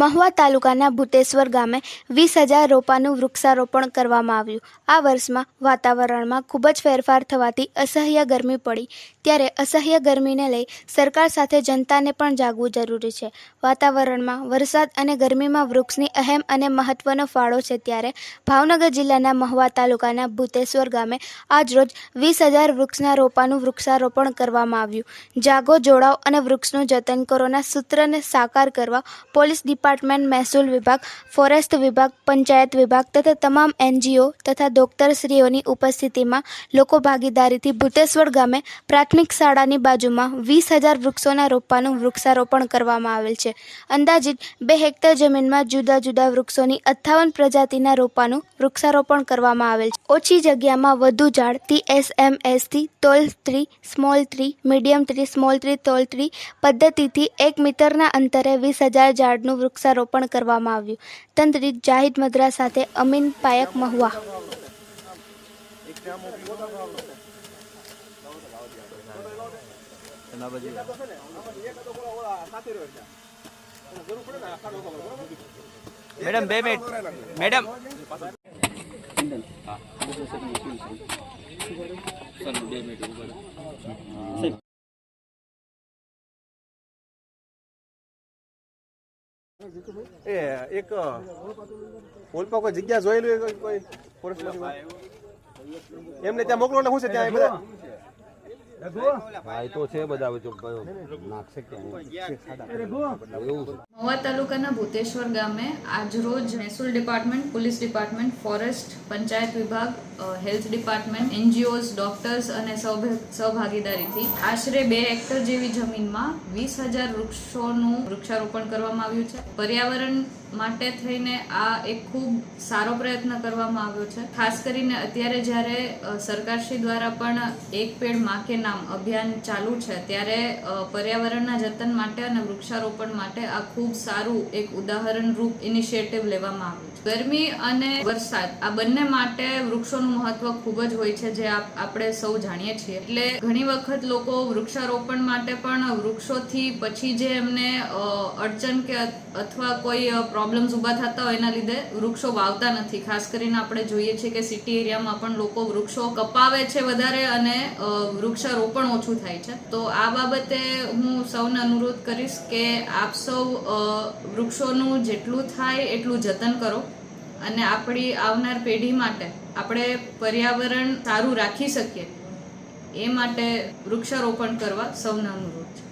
મહુવા તાલુકાના ભૂતેશ્વર ગામે વીસ હજાર રોપાનું વૃક્ષારોપણ કરવામાં આવ્યું. આ વર્ષમાં વાતાવરણમાં ખૂબ જ ફેરફાર થવાથી અસહ્ય ગરમી પડી. ત્યારે અસહ્ય ગરમીને લઈ સરકાર સાથે જનતાને પણ જાગવું જરૂરી છે. વાતાવરણમાં વરસાદ અને ગરમીમાં વૃક્ષની અહેમ અને મહત્વનો ફાળો છે ત્યારે ભાવનગર જિલ્લાના મહુવા તાલુકાના ભૂતેશ્વર ગામે આજરોજ વીસ હજાર વૃક્ષના રોપાનું વૃક્ષારોપણ કરવામાં આવ્યું. જાગો, જોડાઓ અને વૃક્ષનું જતન કરોના સૂત્રને સાકાર કરવા પોલીસ ડિપાર્ટમેન્ટ મહેસૂલ વિભાગ, ફોરેસ્ટ વિભાગ, પંચાયત વિભાગ તથા તમામ એનજીઓ તથા ડોક્ટરશ્રીઓની ઉપસ્થિતિમાં લોકો ભાગીદારીથી ભૂતેશ્વર ગામે પ્રાથમિક શાળાની બાજુમાં વીસ હજાર વૃક્ષોના રોપવાનું વૃક્ષારોપણ કરવામાં આવેલ છે. અંદાજિત બે હેક્ટર જમીનમાં જુદા જુદા વૃક્ષોની અઠ્ઠાવન પ્રજાતિના રોપાનું વૃક્ષારોપણ કરવામાં આવેલ છે. ઓછી જગ્યામાં વધુ ઝાડ T S M એસથી tall tree, small tree, medium tree, small tree, tall tree પદ્ધતિથી એક મીટરના અંતરે વીસ હજાર ઝાડનું વૃક્ષારોપણ કરવામાં આવ્યું. તંત્રી જાહિદ મદ્રા સાથે અમીન પાયક મહુવા. મેડમ બે મિનિટ. મેડમ. એ એક ઓલપા કોઈ જગ્યા જોયેલું હોય કોઈ- ફોરેસ્ટ એમને ત્યાં મોકલો ને શું છે ત્યાં બધા? હા એ તો છે બધા નાખશે કે એવું મહુવા તાલુકાના ભૂતેશ્વર ગામે આજરોજ મહેસૂલ department, police department, forest, panchayat વિભાગ હેલ્થ ડિપાર્ટમેન્ટ, એનજીઓઝ, ડોક્ટર્સ અને સહભાગીદારીથી આશરે બે હેક્ટર જેવી જમીનમાં વીસ હજાર વૃક્ષોનું વૃક્ષારોપણ કરવામાં આવ્યું છે. પર્યાવરણ માટે થઈને આ એક ખૂબ સારો પ્રયત્ન કરવામાં આવ્યો છે. ખાસ કરીને અત્યારે જ્યારે સરકારશ્રી દ્વારા પણ એક પેડમાં કે નામ અભિયાન ચાલુ છે, ત્યારે પર્યાવરણના જતન માટે અને વૃક્ષારોપણ માટે આ ખૂબ સારું એક ઉદાહરણ રૂપ ઇનિશિયેટિવ લેવામાં આવ્યું છે. ગરમી અને વરસાદ, આ બંને માટે વૃક્ષોનું મહત્વ ખૂબ જ હોય છે જે આપ- આપણે સૌ જાણીએ છીએ. એટલે ઘણી વખત લોકો વૃક્ષારોપણ માટે પણ વૃક્ષોથી પછી જે એમને અડચણ કે અથવા કોઈ પ્રોબ્લેમ્સ ઊભા થતા હોય એના લીધે વૃક્ષો વાવતા નથી. ખાસ કરીને આપણે જોઈએ છીએ કે સિટી એરિયામાં પણ લોકો વૃક્ષો કપાવે છે વધારે અને વૃક્ષારોપણ ઓછું થાય છે. તો આ બાબતે હું સૌને અનુરોધ કરીશ કે આપ સૌ વૃક્ષોનું જેટલું થાય એટલું જતન કરો અને આપણી આવનાર પેઢી માટે આપણે પર્યાવરણ સારું રાખી શકીએ એ માટે વૃક્ષારોપણ કરવા સૌને અનુરોધ છે.